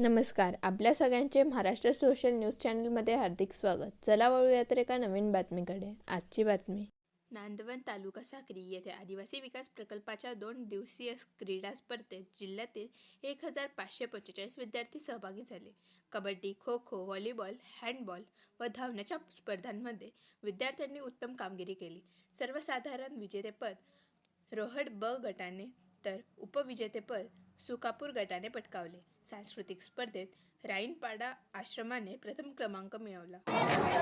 नमस्कार. आपल्या सगळ्यांचे महाराष्ट्र सोशल न्यूज चॅनलमध्ये हार्दिक स्वागत. चला वळूया तर एका नवीन बातमीकडे. आजची बातमी. नांदवण तालुका साक्री येथे आदिवासी विकास प्रकल्पाच्या दोन दिवसीय क्रीडा स्पर्धेत जिल्ह्यातील एक हजार पाचशे पंचेचाळीस विद्यार्थी सहभागी झाले. कबड्डी खो खो व्हॉलीबॉल हँडबॉल व धावण्याच्या स्पर्धांमध्ये विद्यार्थ्यांनी उत्तम कामगिरी केली. सर्वसाधारण विजेतेपद रोहड ब गटाने तर उपविजेतेपद सुकापूर गटाने पटकावले. सांस्कृतिक स्पर्धेत राईनपाडा आश्रमाने प्रथम क्रमांक मिळवला.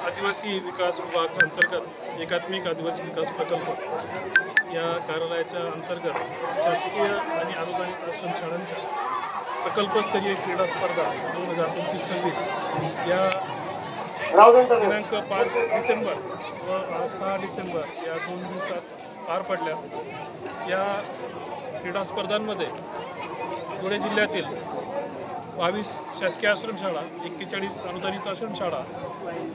आदिवासी विकास विभाग अंतर्गत एकात्मिक आदिवासी विकास प्रकल्प या कार्यालयाच्या अंतर्गत शासकीय आणि अनुदानित आश्रमशाळांच्या प्रकल्पस्तरीय क्रीडा स्पर्धा दोन हजार पंचवीस सव्वीस या दिनांक पाच डिसेंबर व सहा डिसेंबर या दोन दिवसात पार पडल्या. या क्रीडा स्पर्धांमध्ये धुळे जिल्ह्यातील बावीस शासकीय आश्रमशाळा एक्केचाळीस अनुदानित आश्रमशाळा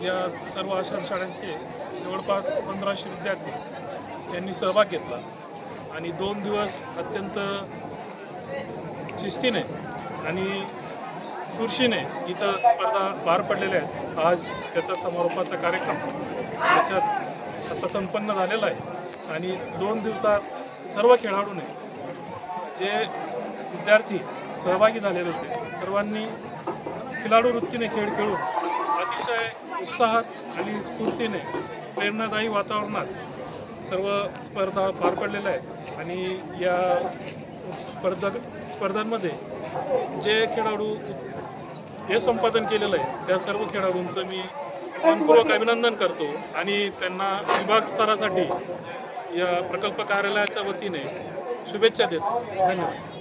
या सर्व आश्रमशाळांचे जवळपास पंधराशे विद्यार्थी यांनी सहभाग घेतला आणि दोन दिवस अत्यंत शिस्तीने आणि चुरशीने इथं स्पर्धा पार पडलेल्या आहेत. आज त्याचा समारोपाचा कार्यक्रम त्याच्यात आता संपन्न झालेला आहे. आणि दोन दिवसात सर्व खेळाडूने जे विद्यार्थी सहभागी झालेले होते. सर्वांनी खिलाडू वृत्तीने खेळ खेळून अतिशय उत्साहात आणि स्फूर्तीने प्रेरणादायी वातावरणात सर्व स्पर्धा पार पडलेल्या आहेत. आणि या स्पर्धा स्पर्धांमध्ये जे खेळाडू हे संपादन केलेलं आहे त्या सर्व खेळाडूंचं मी मनपूर्वक अभिनंदन करतो. आणि त्यांना विभाग स्तरासाठी या प्रकल्प कार्यालयाच्या वतीने शुभेच्छा देतो. धन्यवाद.